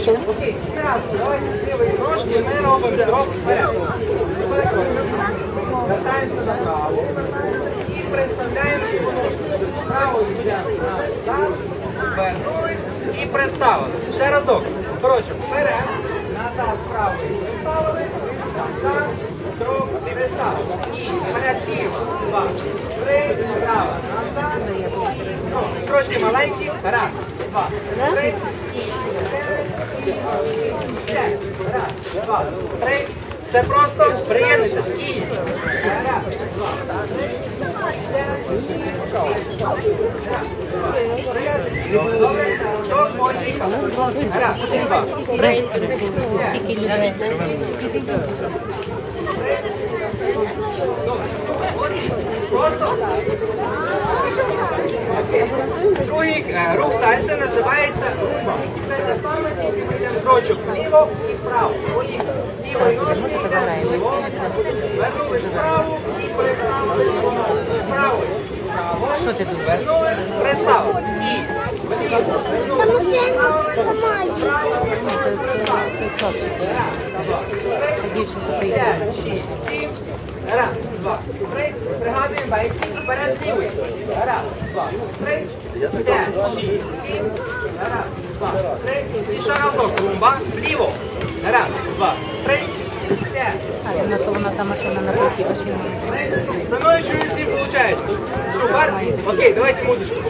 Лівої ми робимо вперед. Вертаємося направо і представляємо. Правою назад, вернулись і приставили. Ще разок. Коротше, вперед, назад, правою приставили, назад, крок, приставили. І вперед, ліво, два, три, право, назад, крок. Трошки маленький, раз, два, три, і два, три. Все просто приєднуйтесь. І. Раз, Другий е, рух сальце називається румба. Це тільки ми крочок вліво і вправо. Лівою ножкою йдемо вліво, вернулись вправо і переставили. Вправо. Вправо. Що ти думаєш? Вернулись, приставили. І Вернулись. Хлопчик. Дівчинка приїхала. П'ять, шість, сім. Раз, два, три. Пригадуємо бейсі. Вперед лівий. Раз, два, три. Шість, сім. Раз, два, три. І ще разок. Румба. Вліво. Раз, два, три. А, вона, то вона та машина на очень. Спиною всім виходить. Супер. Окей, давайте музичку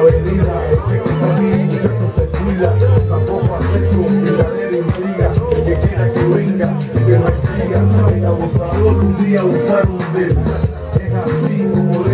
avenida. Este que está aquí, muchacho, se cuida. Tampoco acepto verdadera intriga. El que quiera que venga, que me siga. El abusador un día usaron de él. Es así como